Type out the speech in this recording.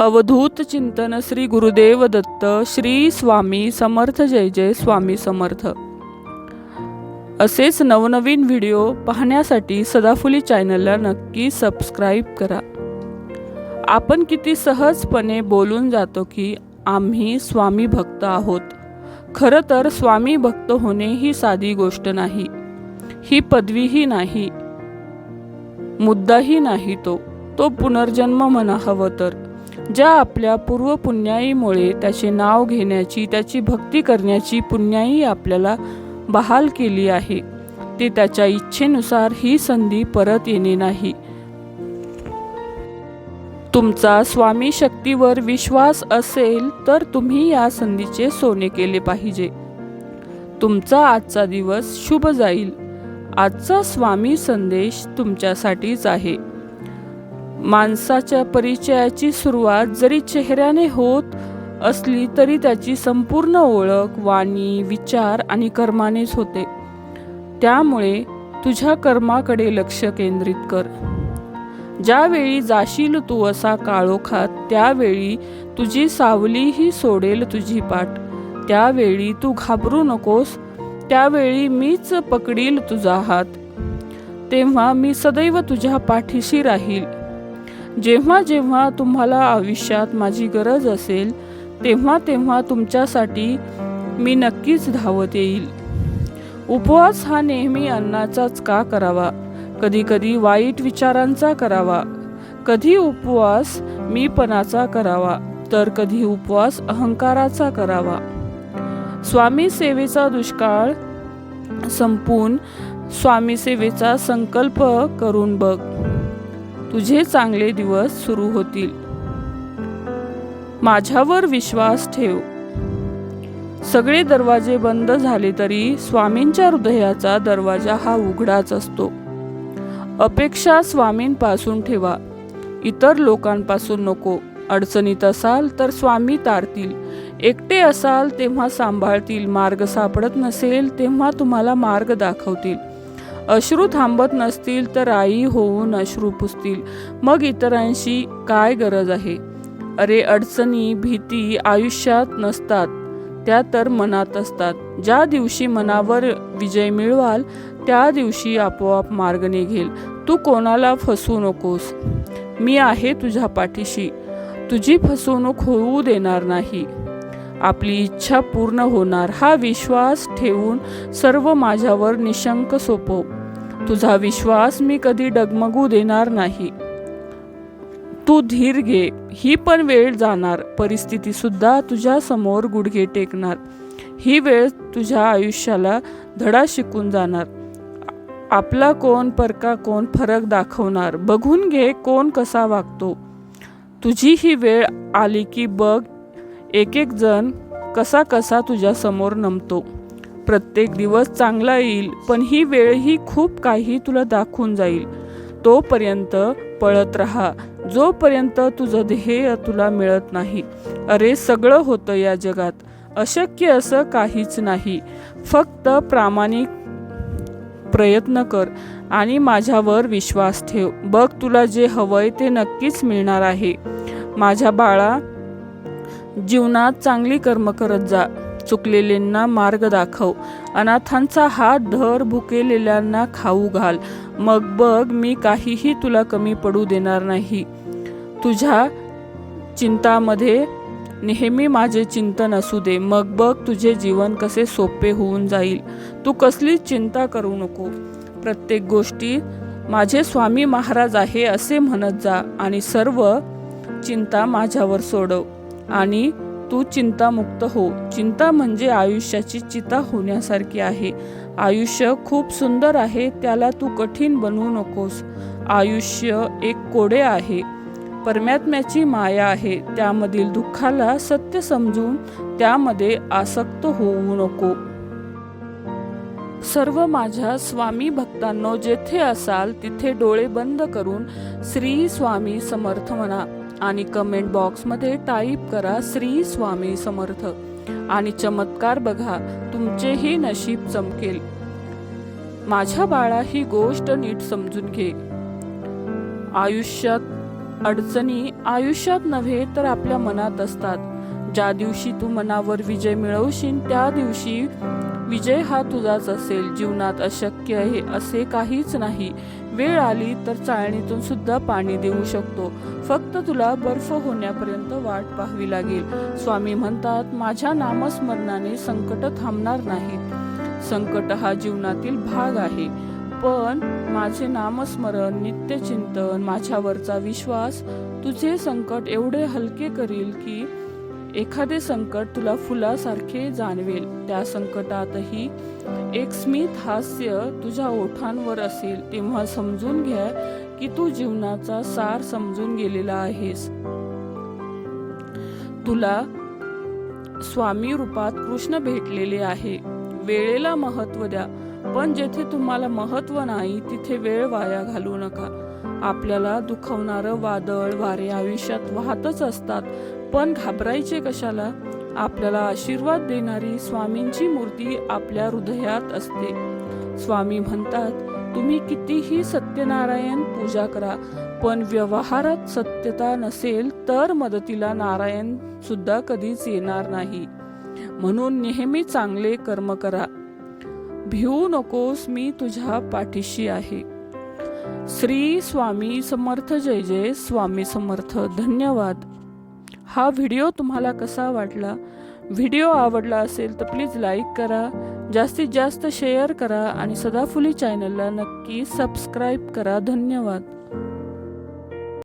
अवधूत चिंतन श्री गुरुदेव दत्त श्री स्वामी समर्थ जय जय स्वामी समर्थ. असेच नवनवीन व्हिडिओ पाहण्यासाठी सदाफुली चॅनलला नक्की सबस्क्राईब करा. आपण किती सहजपणे बोलून जातो की आम्ही स्वामी भक्त आहोत. खरं तर स्वामी भक्त होणे ही साधी गोष्ट नाही. ही पदवीही नाही. मुद्दाही नाही तो. तो पुनर्जन्म म्हणा हवं तर. ज्या आपल्या पूर्वपुण्याईमुळे त्याचे नाव घेण्याची त्याची भक्ती करण्याची पुण्याई आपल्याला बहाल केली आहे. ते त्याच्या इच्छेनुसार ही संधी परत येणे नाही. तुमचा स्वामी शक्तीवर विश्वास असेल तर तुम्ही या संधीचे सोने केले पाहिजे. तुमचा आजचा दिवस शुभ जाईल. आजचा स्वामी संदेश तुमच्यासाठीच आहे. माणसाच्या परिचयाची सुरुवात जरी चेहऱ्याने होत असली तरी त्याची संपूर्ण ओळख वाणी विचार आणि कर्मानेच होते. त्यामुळे तुझ्या कर्माकडे लक्ष केंद्रित कर. ज्यावेळी जाशील तू असा काळोखात त्यावेळी तुझी सावलीही सोडेल तुझी पाठ. त्यावेळी तू घाबरू नकोस त्यावेळी मीच पकडील तुझा हात. तेव्हा मी सदैव तुझ्या पाठीशी राहील. जेव्हा जेव्हा तुम्हाला आयुष्यात माझी गरज असेल तेव्हा तेव्हा तुमच्यासाठी मी नक्कीच धावत येईल. उपवास हा नेहमी अन्नाचाच का करावा? कधीकधी वाईट विचारांचा करावा. कधी उपवास मीपणाचा करावा तर कधी उपवास अहंकाराचा करावा. स्वामी सेवेचा दुष्काळ संपून स्वामी सेवेचा संकल्प करून बघ. तुझे चांगले दिवस सुरू होतील. माझ्यावर विश्वास ठेव. सगळे दरवाजे बंद झाले तरी स्वामींच्या हृदयाचा दरवाजा हा उघडाच असतो. अपेक्षा स्वामींपासून ठेवा. इतर लोकांपासून नको. अडचणीत असाल तर स्वामी तारतील. एकटे असाल तेव्हा सांभाळतील. मार्ग सापडत नसेल तेव्हा तुम्हाला मार्ग दाखवतील. अश्रू थांबत नसतील तर आई होऊन अश्रू पुसतील. मग इतरांशी काय गरज आहे? अरे अडचणी भीती आयुष्यात नसतात. त्या तर मनात असतात. ज्या दिवशी मनावर विजय मिळवाल त्या दिवशी आपोआप मार्ग निघेल. तू कोणाला फसवू नकोस. मी आहे तुझ्या पाठीशी. तुझी फसवणूक होऊ देणार नाही. आपली इच्छा पूर्ण होणार. हा विश्वास ठेवून सर्व माझ्यावर निशंक सोपव. तुझा विश्वास मी कधी डगमगू देणार नाही. तू धीर घे. ही पण वेळ जाणार. परिस्थिती सुद्धा तुझ्या समोर गुडघे टेकणार. ही वेळ तुझ्या आयुष्याला धडा शिकून जाणार. आपला कोण परका कोण फरक दाखवणार. बघून घे कोण कसा वागतो. तुझी ही वेळ आली की बघ एक एक जण कसा कसा तुझ्या समोर नमतो. प्रत्येक दिवस चांगला येईल पण ही वेळ ही खूप काही तुला दाखवून जाईल. तोपर्यंत पळत राहा. जोपर्यंत तुझं ध्येय तुला मिळत नाही. अरे सगळं होतं या जगात. अशक्य असं काहीच नाही. फक्त प्रामाणिक प्रयत्न कर आणि माझ्यावर विश्वास ठेव. बघ तुला जे हवंय ते नक्कीच मिळणार आहे. माझ्या बाळा जीवनात चांगली कर्म करत जा. चुकलेल्यांना मार्ग दाखव. अनाथांचा हात धर भुकेलेल्यांना खाऊ घाल. मग बघ मी काहीही तुला कमी पडू देणार नाही. तुझ्या चिंतामध्ये नेहमी माझे चिंतन असू दे. मग बघ तुझे जीवन कसे सोपे होऊन जाईल. तू कसलीच चिंता करू नको. प्रत्येक गोष्टी माझे स्वामी महाराज आहे असे म्हणत जा आणि सर्व चिंता माझ्यावर सोडव. आणि तू चिंतामुक्त हो. चिंता म्हणजे आयुष्याची चिता होण्यासारखी आहे. आयुष्य खूप सुंदर आहे त्याला तू कठीण बनवू नकोस. आयुष्य एक कोडे आहे. परमात्म्याची माया आहे त्यामधील दुःखाला सत्य समजून त्यामध्ये आसक्त होऊ नको. सर्व माझ्या स्वामी भक्तांनो जेथे असाल तिथे डोळे बंद करून श्री स्वामी समर्थ म्हणा. आणि कमेंट बॉक्समध्ये टाईप करा श्री स्वामी समर्थ. आणि चमत्कार बघा तुमचेही नशीब चमकेल. माझ्या बाळा ही गोष्ट नीट समजून घे. आयुष्यात अडचणी आयुष्यात नव्हे तर आपल्या मनात असतात. ज्या दिवशी तू मनावर विजय मिळवशील त्या दिवशी विजय हा तुझाच असेल जीवनात अशक्य आहे असे काहीच नाही. वेळ आली तर चाळणीतून सुद्धा पाणी देऊ शकतो. फक्त तुला बर्फ होण्यापर्यंत वाट पाहावी लागेल. स्वामी म्हणतात माझ्या नामस्मरणाने संकट थांबणार नाहीत. संकट हा जीवनातील भाग आहे. पण माझे नामस्मरण नित्यचिंतन माझ्यावरचा विश्वास तुझे संकट एवढे हलके करील की एखादे संकट तुला फुलासारखे जाणवेल. त्या संकटातही एक स्मित हास्य तुझ्या ओठांवर असेल. तेव्हा समजून घ्या की तू जीवनाचा सार समजून गेलेला आहेस. तुला स्वामी रूपात कृष्ण भेटलेले आहे. वेळेला महत्त्व द्या पण जेथे तुम्हाला महत्त्व नाही तिथे वेळ वाया घालू नका. आपल्याला दुखवणारं वादळ वारे आयुष्यात वाहतच असतात. पण घाबरायचे कशाला? आपल्याला आशीर्वाद देणारी स्वामींची मूर्ती आपल्या हृदयात असते. स्वामी म्हणतात तुम्ही कितीही सत्यनारायण पूजा करा पण व्यवहारात सत्यता नसेल तर मदतीला नारायण सुद्धा कधीच येणार नाही. म्हणून नेहमी चांगले कर्म करा. भिवू नकोस मी तुझ्या पाठीशी आहे. श्री स्वामी समर्थ जय जय स्वामी समर्थ धन्यवाद. हा व्हिडिओ तुम्हाला कसा वाटला? व्हिडिओ आवडला असेल तर प्लीज लाईक करा जास्तीत जास्त शेअर करा आणि सदाफुली चॅनलला नक्की सबस्क्राईब करा. धन्यवाद.